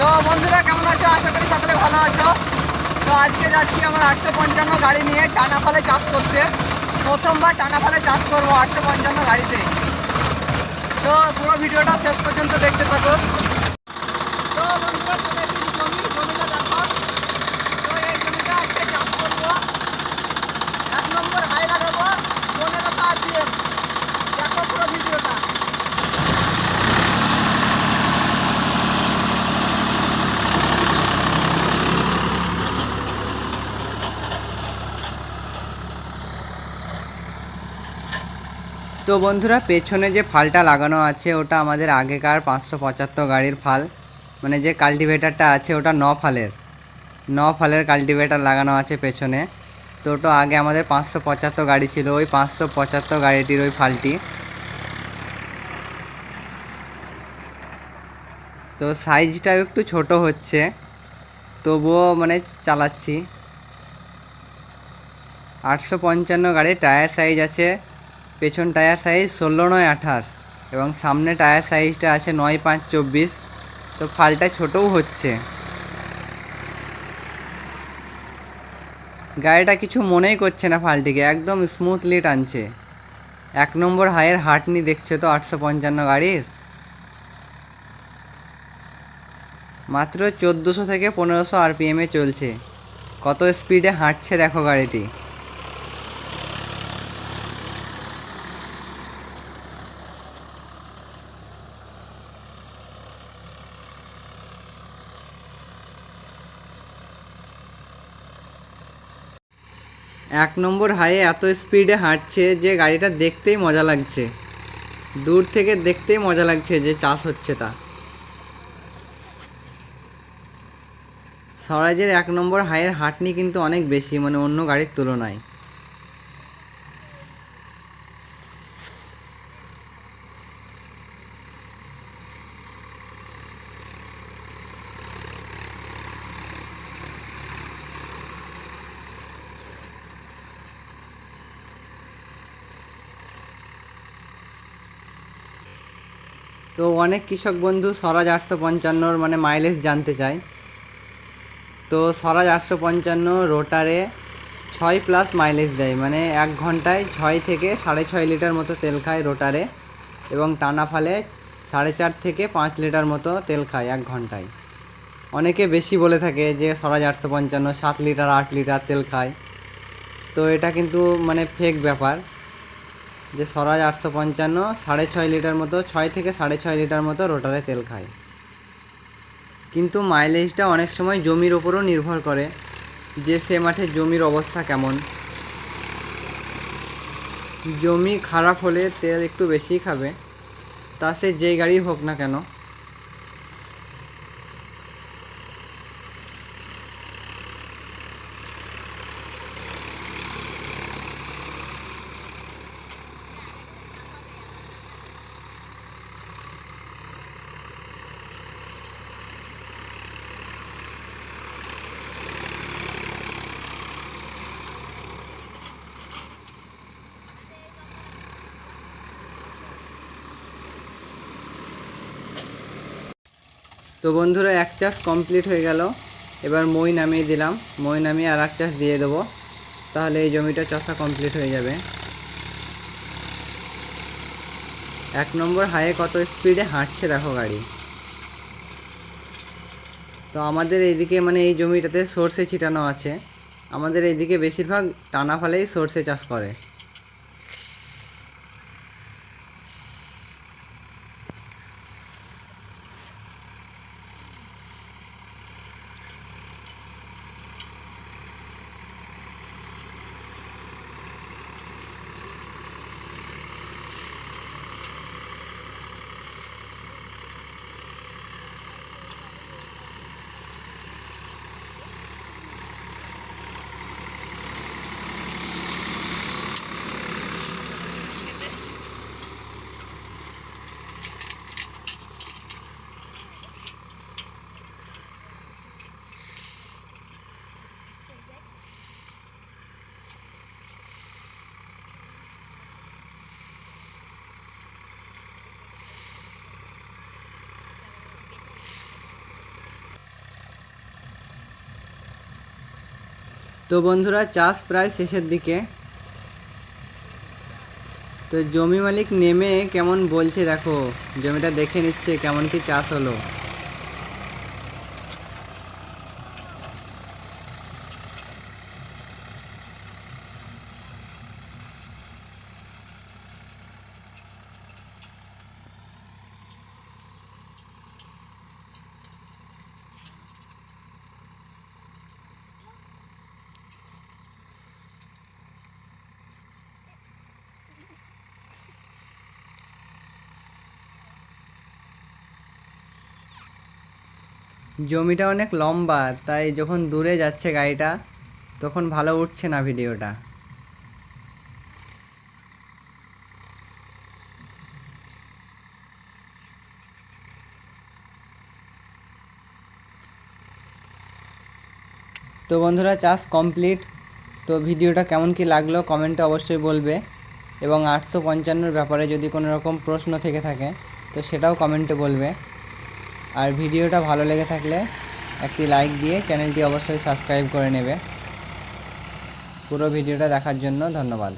তো বন্ধুরা, কেমন আছো? আশা করি সকলে ভালো আছো। তো আজকে যাচ্ছি আমার আটশো পঞ্চান্ন গাড়ি নিয়ে টানা ফলে চাষ করছে প্রথমবার টানা ফলে চাষ করব আটশো পঞ্চান্ন গাড়িতে। তো পুরো ভিডিওটা শেষ পর্যন্ত দেখতে থাকো তো বন্ধুরা চলে এসেছি জমি জমিটা দেখো তো এই জমিটা আজকে চাষ করব এক নম্বর হাই লাগাবো পনেরো সাত দিয়ে দেখো পুরো ভিডিওটা তো বন্ধুরা, পেছনে যে ফালটা লাগানো আছে, ওটা আমাদের আগেকার পাঁচশো পঁচাত্তর গাড়ির ফাল। মানে যে কাল্টিভেটারটা আছে, ওটা ন ফালের। ন ফালের কাল্টিভেটার লাগানো আছে পেছনে। তো ওটা আগে আমাদের পাঁচশো পঁচাত্তর গাড়ি ছিল, ওই পাঁচশো পঁচাত্তর গাড়িটির ওই ফালটি। তো সাইজটা একটু ছোট হচ্ছে, তবুও মানে চালাচ্ছি। আটশো পঞ্চান্ন গাড়ির টায়ার সাইজ আছে পেছন টায়ার সাইজ ষোলো নয় আঠাশ এবং সামনে টায়ার সাইজটা আছে নয় পাঁচ চব্বিশ। তো ফালটা ছোটও হচ্ছে। গাড়িটা কিছু মনেই করছে না ফালটিকে, একদম স্মুথলি টানছে। এক নম্বর হাইয়ের হাটনি দেখছ তো আটশো পঞ্চান্ন গাড়ির? মাত্র চোদ্দোশো থেকে পনেরোশো আরপিএমে চলছে। কত স্পিডে হাঁটছে দেখো গাড়িটি। এক নম্বর হাইয়ে এত স্পিডে হাঁটছে যে গাড়িটা দেখতেই মজা লাগছে। দূর থেকে দেখতেই মজা লাগছে যে চাষ হচ্ছে তা। স্বরাজের এক নম্বর হাইয়ের হাঁটনি কিন্তু অনেক বেশি মানে অন্য গাড়ির তুলনায়। তো অনেক কৃষক বন্ধু স্বরাজ আটশো পঞ্চান্নর মানে মাইলেজ জানতে চায়। তো স্বরাজ আটশো পঞ্চান্ন রোটারে ছয় প্লাস মাইলেজ দেয়। মানে এক ঘন্টায় ছয় থেকে সাড়ে ছয় লিটার মতো তেল খায় রোটারে এবং টানা ফালে সাড়ে চার থেকে পাঁচ লিটার মতো তেল খায় এক ঘন্টায়। অনেকে বেশি বলে থাকে যে স্বরাজ আটশো পঞ্চান্ন সাত লিটার, আট লিটার তেল খায়। তো এটা কিন্তু মানে ফেক ব্যাপার। যে স্বরাজ আটশো পঞ্চান্ন, সাড়ে ছয় লিটার মতো, ছয় থেকে সাড়ে ছয় লিটার মতো রোটারে তেল খায়। কিন্তু মাইলেজটা অনেক সময় জমির ওপরও নির্ভর করে যে সে মাঠে জমির অবস্থা কেমন। জমি খারাপ হলে তেল একটু বেশি খাবে, তা সে যেই গাড়ি হোক না কেন। তো বন্ধুরা, এক চাষ কমপ্লিট হয়ে গেল। এবার মই নামিয়ে দিলাম। মই নামিয়ে আর এক চাষ দিয়ে দেবো। তাহলে এই জমিটা চষা কমপ্লিট হয়ে যাবে। এক নম্বর হাইয়ে কত স্পিডে হাঁটছে দেখো গাড়ি। তো আমাদের এইদিকে মানে এই জমিটাতে সর্ষে ছিটানো আছে। আমাদের এইদিকে বেশিরভাগ টানা ফালেই সর্ষে চাষ করে। তো বন্ধুরা, চাষ প্রায় শেষের দিকে। তো জমি মালিক নেমে কেমন বলছে দেখো, জমিটা দেখে নিচ্ছে, কেমন কি চাষ হলো। জমিটা অনেক লম্বা, তাই যখন দূরে যাচ্ছে গাড়িটা, তখন ভালো উঠছে না ভিডিওটা। তো বন্ধুরা, চাষ কমপ্লিট। তো ভিডিওটা কেমন কি লাগল কমেন্টে অবশ্যই বলবে। এবং আটশো পঞ্চান্নর ব্যাপারে যদি কোনো রকম প্রশ্ন থেকে থাকে, তো সেটাও কমেন্টে বলবে। আর ভিডিওটা ভালো লেগে থাকলে একটি লাইক দিয়ে চ্যানেলটি অবশ্যই সাবস্ক্রাইব করে নেবে। পুরো ভিডিওটা দেখার জন্য ধন্যবাদ।